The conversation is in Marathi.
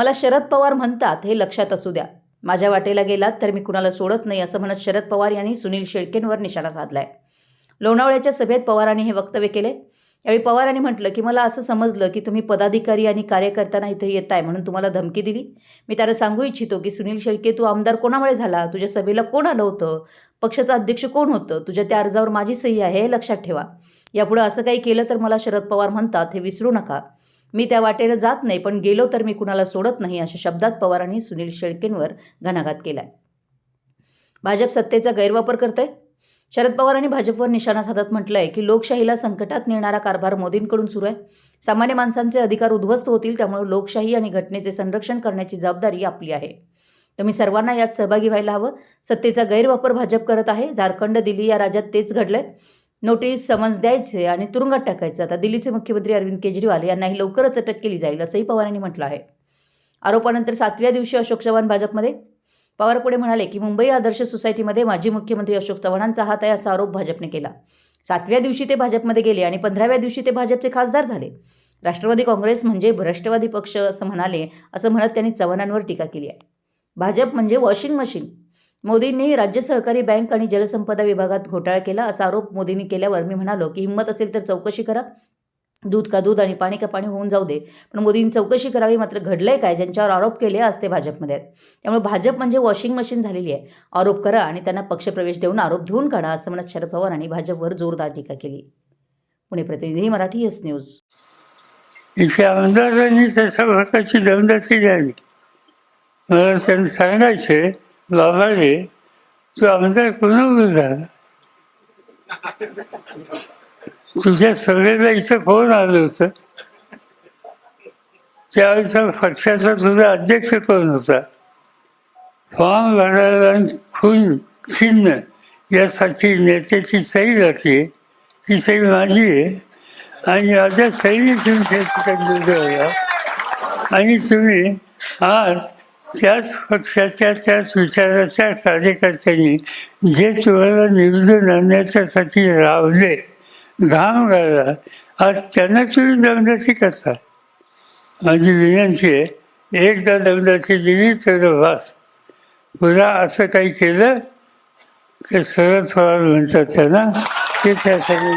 मला शरद पवार म्हणतात हे लक्षात असू द्या. माझ्या वाटेला गेलात तर मी कुणाला सोडत नाही असं म्हणत शरद पवार यांनी सुनील शेळकेंवर निशाणा साधलाय. लोणावळ्याच्या सभेत पवारांनी हे वक्तव्य केले. यावेळी पवारांनी म्हटलं की मला असं समजलं की तुम्ही पदाधिकारी आणि कार्यकर्त्यांना इथे येत आहे म्हणून तुम्हाला धमकी दिली. मी त्याला सांगू इच्छितो की सुनील शेळके तू आमदार कोणामुळे झाला? तुझ्या सभेला कोण आलं होतं? पक्षाचं अध्यक्ष कोण होतं? तुझ्या त्या अर्जावर माझी सही आहे हे लक्षात ठेवा. यापुढे असं काही केलं तर मला शरद पवार म्हणतात हे विसरू नका. मी त्या वाटेनं जात नाही पण गेलो तर मी कुणाला सोडत नाही अशा शब्दात पवारांनी सुनील शेळकेंवर घणाघात केलाय. भाजप सत्तेचा गैरवापर करतंय? शरद पवारांनी भाजपवर निशाणा साधत म्हटलंय की लोकशाहीला संकटात नेणारा कारभार मोदींकडून सुरू आहे. सामान्य माणसांचे अधिकार उद्ध्वस्त होतील त्यामुळे लोकशाही आणि घटनेचे संरक्षण करण्याची जबाबदारी आपली आहे. तुम्ही सर्वांना यात सहभागी व्हायला हवं. सत्तेचा गैरवापर भाजप करत आहे. झारखंड दिल्ली या राज्यात तेच घडलंय. नोटीस समन्स द्यायचे आणि तुरुंगात टाकायचं. आता दिल्लीचे मुख्यमंत्री अरविंद केजरीवाल यांनाही लवकरच अटक केली जाईल असंही पवारांनी म्हटलं आहे. आरोपानंतर सातव्या दिवशी अशोक चव्हाण भाजपमध्ये. पवार पुढे म्हणाले की मुंबई आदर्श सोसायटीमध्ये माजी मुख्यमंत्री अशोक चव्हाणांचा हात आहे असा आरोप भाजपने केला. सातव्या दिवशी ते भाजपमध्ये गेले आणि पंधराव्या दिवशी ते भाजपचे खासदार झाले. राष्ट्रवादी काँग्रेस म्हणजे भ्रष्टवादी पक्ष असं म्हणाले असं म्हणत त्यांनी चव्हाणांवर टीका केली आहे. भाजप म्हणजे वॉशिंग मशीन. मोदींनी राज्य सहकारी बँक आणि जलसंपदा विभागात घोटाळा केला असा आरोप मोदींनी केल्यावर मी म्हणालो की हिंमत असेल तर चौकशी करा. दूध का दूध आणि पाणी का पाणी होऊन जाऊ दे. पण मोदींनी चौकशी करावी मात्र घडलंय काय ज्यांच्यावर आरोप केले आज ते भाजपमध्ये आहेत. त्यामुळे भाजप म्हणजे वॉशिंग मशीन झालेली आहे. आरोप करा आणि त्यांना पक्षप्रवेश देऊन आरोप धुवून काढा असं म्हणत शरद पवार आणि भाजपवर जोरदार टीका केली. पुणे प्रतिनिधी मराठी एस न्यूज. इथे आमदारांनी त्याच्या प्रकारची दमदाटी द्यावी. मला सांगायचे बाबा रे तू आमदार कोणावर झाला तुझ्या सगळ्याला इथं फोन आलं होतं? त्यावेळेचा पक्षाचा तुझा अध्यक्ष कोण होता? फॉर्म भरायला खून चिन्ह यासाठी नेत्याची सही लागते ती सही माझी आहे. आणि माझ्या सैनिक तुम्ही त्या ठिकाणी आणि तुम्ही आज त्याच पक्षाच्या त्याच विचाराच्या कार्यकर्त्यांनी जे तुम्हाला निवडून आणण्याच्यासाठी रावले घाम घालला आज त्यांना तुम्ही दमदाशी करता. माझी विनंती आहे एकदा दमदाची दिली तर वास पुन्हा असं काही केलं तर शरद पवार म्हणतात त्यांना ते त्यासाठी